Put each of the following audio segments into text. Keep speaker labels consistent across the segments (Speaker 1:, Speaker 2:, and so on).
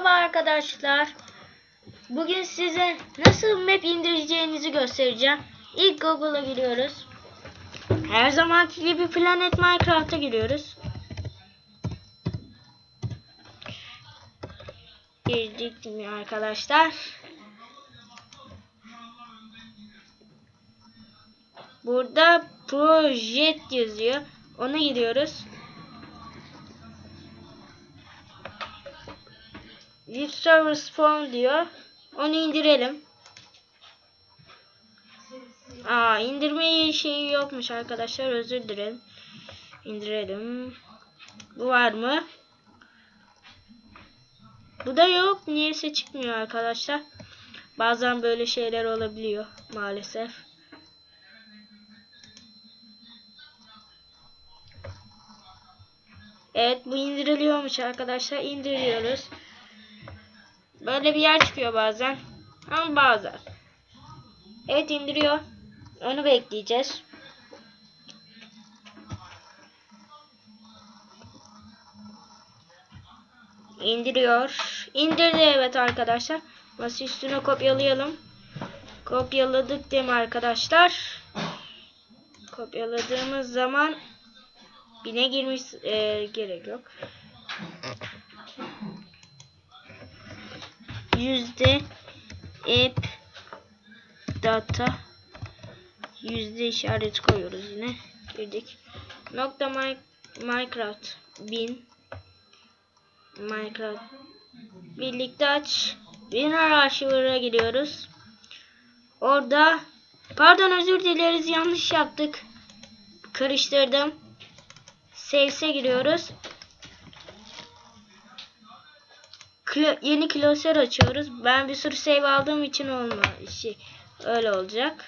Speaker 1: Merhaba arkadaşlar. Bugün size nasıl map indireceğinizi göstereceğim. İlk Google'a giriyoruz. Her zamanki gibi Planet Minecraft'a giriyoruz. Girdik mi arkadaşlar? Burada Project yazıyor. Ona giriyoruz. Zip Servers Phone diyor. Onu indirelim. Aa indirme şeyi yokmuş arkadaşlar. Özür dilerim. İndirelim. Bu var mı? Bu da yok. Niyeyse çıkmıyor arkadaşlar. Bazen böyle şeyler olabiliyor maalesef. Evet bu indiriliyormuş arkadaşlar. İndiriyoruz. Böyle bir yer çıkıyor bazen. Ama bazen. Evet indiriyor. Onu bekleyeceğiz. İndiriyor. İndirdi evet arkadaşlar. Masa üstüne kopyalayalım. Kopyaladık değil mi arkadaşlar? Kopyaladığımız zaman bine girmiş e, gerek yok. Yüzde app data yüzde işaret koyuyoruz yine. Girdik. Nokta my, minecraft bin. Minecraft. Birlikte aç. Winrar arşivine giriyoruz. Orada pardon özür dileriz yanlış yaptık. Karıştırdım. Saves'e giriyoruz Klo yeni klasör açıyoruz. Ben bir sürü save aldığım için olma şey öyle olacak.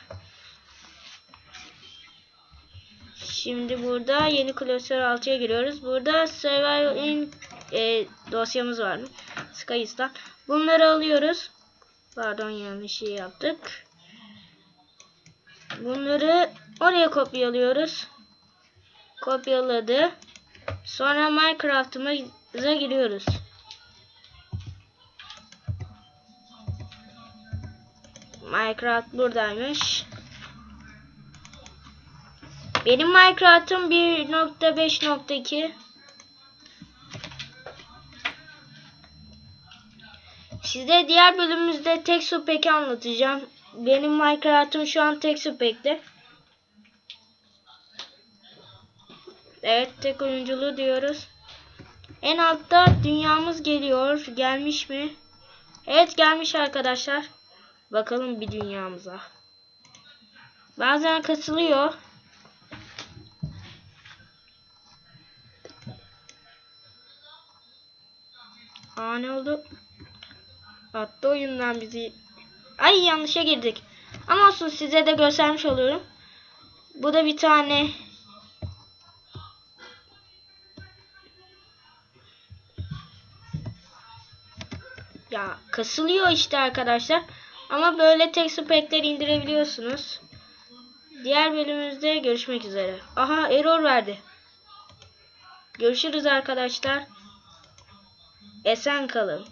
Speaker 1: Şimdi burada yeni klasör 6'ya giriyoruz. Burada survival in e, dosyamız var mı? Skys'tan. Bunları alıyoruz. Pardon yanlış şey yaptık. Bunları oraya kopyalıyoruz. Kopyaladı. Sonra Minecraft'ımıza giriyoruz. Minecraft buradaymış. Benim Minecraft'ım 1.5.2 Size diğer bölümümüzde tek su peki anlatacağım. Benim Minecraft'ım şu an tek su pekte. Evet tek oyunculuğu diyoruz. En altta dünyamız geliyor. Gelmiş mi? Evet gelmiş arkadaşlar. Bakalım bir dünyamıza. Bazen kasılıyor. Aa ne oldu? Attı oyundan bizi. Ay yanlışa girdik. Ama olsun size de göstermiş oluyorum. Bu da bir tane Ya kasılıyor işte arkadaşlar. Ama böyle tek spekleri indirebiliyorsunuz. Diğer bölümümüzde görüşmek üzere. Aha error verdi. Görüşürüz arkadaşlar. Esen kalın.